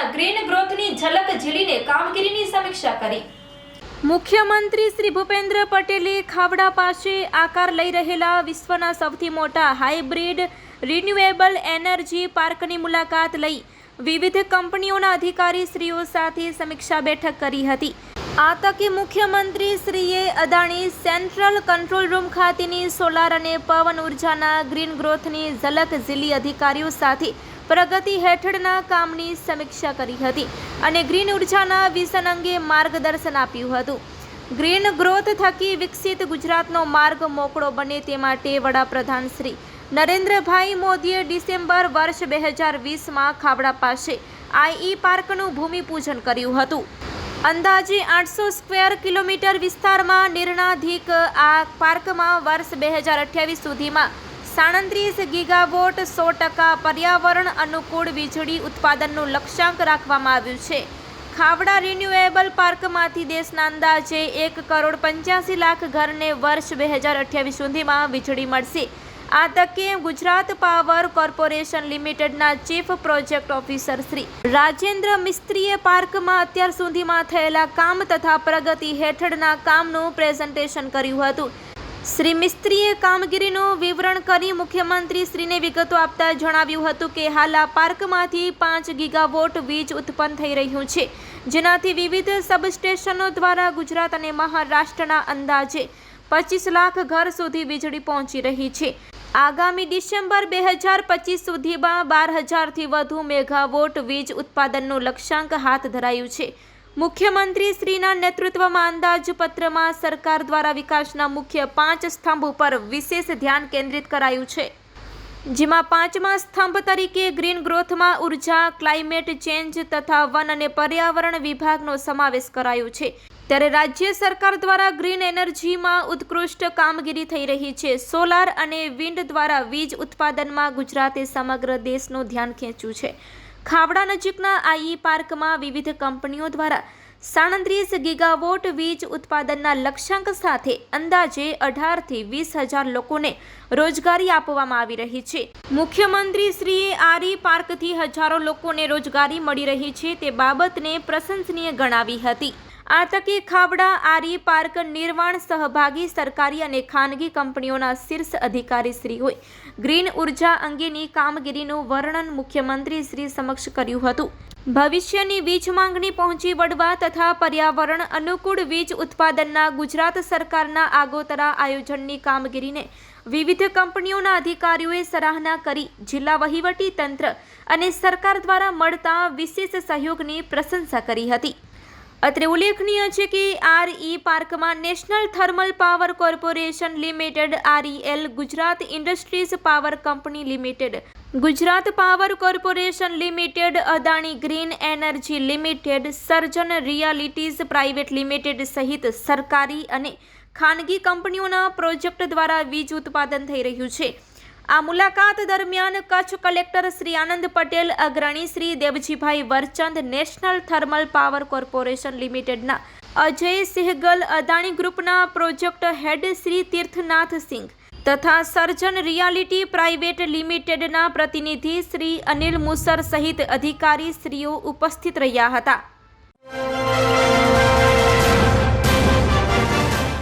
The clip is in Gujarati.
યોજનાના ગ્રીન ગ્રોથની ઝલક ઝીલીને કામગીરીની સમીક્ષા કરી. મુખ્યમંત્રી શ્રી ભૂપેન્દ્ર પટેલે ખાવડા પાસે આકાર લઈ રહેલા વિશ્વના સૌથી મોટા હાઇબ્રિડ રિન્યુએબલ એનર્જી પાર્કની મુલાકાત લઈ વિવિધ કંપનીઓના અધિકારીશ્રીઓ સાથે સમીક્ષા બેઠક કરી હતી. આ તકે મુખ્યમંત્રીશ્રીએ અદાણી સેન્ટ્રલ કંટ્રોલ રૂમ ખાતેની સોલાર અને પવન ઉર્જાના ગ્રીન ગ્રોથની ઝલક ઝીલી અધિકારીઓ સાથે પ્રગતિ હેઠળના કામની સમીક્ષા કરી હતી અને ગ્રીન ઉર્જાના વિઝન અંગે માર્ગદર્શન આપ્યું હતું. ગ્રીન ગ્રોથ થકી વિકસિત ગુજરાતનો માર્ગ મોકળો બને તે માટે વડાપ્રધાન શ્રી નરેન્દ્રભાઈ મોદીએ ડિસેમ્બર વર્ષ બે હજાર વીસમાં ખાવડા પાસે આઈ પાર્કનું ભૂમિપૂજન કર્યું હતું. અંદાજે આઠસો સ્ક્વેર કિલોમીટર વિસ્તારમાં નિર્ણાધિક આ પાર્કમાં વર્ષ બે હજાર અઠ્યાવીસ સુધીમાં સાડત્રીસ ગીગાવોટ સો ટકા પર્યાવરણ અનુકૂળ વીજળી ઉત્પાદનનું લક્ષ્યાંક રાખવામાં આવ્યું છે. ખાવડા રિન્યુએબલ પાર્કમાંથી દેશના અંદાજે એક કરોડ પંચ્યાસી લાખ ઘરને વર્ષ બે હજાર અઠ્યાવીસ સુધીમાં વીજળી મળશે. આ તકે ગુજરાત પાવર કોર્પોરેશન લિમિટેડના chief project officer Shri Rajendra મિસ્ત્રીએ પાર્કમાં અત્યાર સુધીમાં થયેલા કામ તથા પ્રગતિ હેઠળના કામનું પ્રેઝન્ટેશન કર્યું હતું. શ્રી મિસ્ત્રીએ કામગીરીનું વિવરણ કરી મુખ્યમંત્રી શ્રીને વિગતો આપતા જણાવ્યું હતું કે હાલ આ પાર્કમાંથી પાંચ ગીગાવોટ વીજ ઉત્પન્ન થઈ રહ્યું છે, જેનાથી વિવિધ સબસ્ટેશનો દ્વારા ગુજરાત અને મહારાષ્ટ્રના અંદાજે પચીસ લાખ ઘર સુધી વીજળી પહોંચી રહી છે. આગામી ડિસેમ્બર બે હજાર પચીસ સુધીમાં બાર હજારથી વધુ મેગાવોટ વીજ ઉત્પાદનનું લક્ષ્યાંક હાથ ધરાયું છે. મુખ્યમંત્રી શ્રીના નેતૃત્વમાં અંદાજપત્રમાં સરકાર દ્વારા વિકાસના મુખ્ય પાંચ સ્તંભ ઉપર વિશેષ ધ્યાન કેન્દ્રિત કરાયું છે. જેમાં પાંચમા સ્તંભ તરીકે ગ્રીન ગ્રોથમાં ઊર્જા, ક્લાઇમેટ ચેન્જ તથા વન અને પર્યાવરણ વિભાગનો સમાવેશ કરાયો છે. ત્યારે રાજ્ય સરકાર દ્વારા ગ્રીન એનર્જીમાં ઉત્કૃષ્ટ કામગીરી થઈ રહી છે. સોલાર અને વિન્ડ દ્વારા વીજ ઉત્પાદનમાં ગુજરાતે સમગ્ર દેશનું ધ્યાન ખેંચ્યું છે. ખાવડા નજીકના આઈ પાર્કમાં વિવિધ કંપનીઓ દ્વારા સાડત્રીસ ગીગાવોટ વીજ ઉત્પાદનના લક્ષ્યાંક સાથે અંદાજે અઢારથી વીસ હજાર લોકોને રોજગારી આપવામાં આવી રહી છે. મુખ્યમંત્રી શ્રીએ આરી પાર્કથી હજારો લોકોને રોજગારી મળી રહી છે તે બાબતને પ્રશંસનીય ગણાવી હતી. આ ખાવડા આરી પાર્ક નિર્માણ સહભાગી સરકારી અને ખાનગી કંપનીઓના શીર્ષ અધિકારી શ્રી હોય. ગ્રીન ઊર્જા અંગેની કામગીરીનું વર્ણન મુખ્યમંત્રી શ્રી સમક્ષ કર્યું હતું. ભવિષ્યની વીજ માંગણી પહોંચી વળવા તથા પર્યાવરણ અનુકૂળ વીજ ઉત્પાદનના ગુજરાત સરકારના આગોતરા આયોજનની કામગીરીને વિવિધ કંપનીઓના અધિકારીઓએ સરાહના કરી જિલ્લા વહીવટી તંત્ર અને સરકાર દ્વારા મળતા વિશેષ સહયોગની પ્રશંસા કરી હતી. અત્રે ઉલ્લેખનીય છે કે આરઈ પાર્કમાં national thermal power corporation limited, REL Gujarat industries power company limited, Gujarat power corporation limited, Adani green energy limited, Sarjan realities private limited સહિત સરકારી અને ખાનગી કંપનીઓના પ્રોજેક્ટ દ્વારા વીજ ઉત્પાદન થઈ રહ્યું છે. આ મુલાકાત દરમિયાન કચ્છ કલેક્ટર શ્રી આનંદ પટેલ, અગ્રણી Shri Devjibhai Varchand, national thermal power corporation લિમિટેડના અજય સિંહગલ, અદાણી ગ્રુપના પ્રોજેક્ટ હેડ શ્રી તીર્થનાથ સિંઘ તથા સર્જન રિયાલિટી પ્રાઇવેટ લિમિટેડના પ્રતિનિધિ શ્રી અનિલ મુસર સહિત અધિકારી શ્રીઓ ઉપસ્થિત રહ્યા હતા.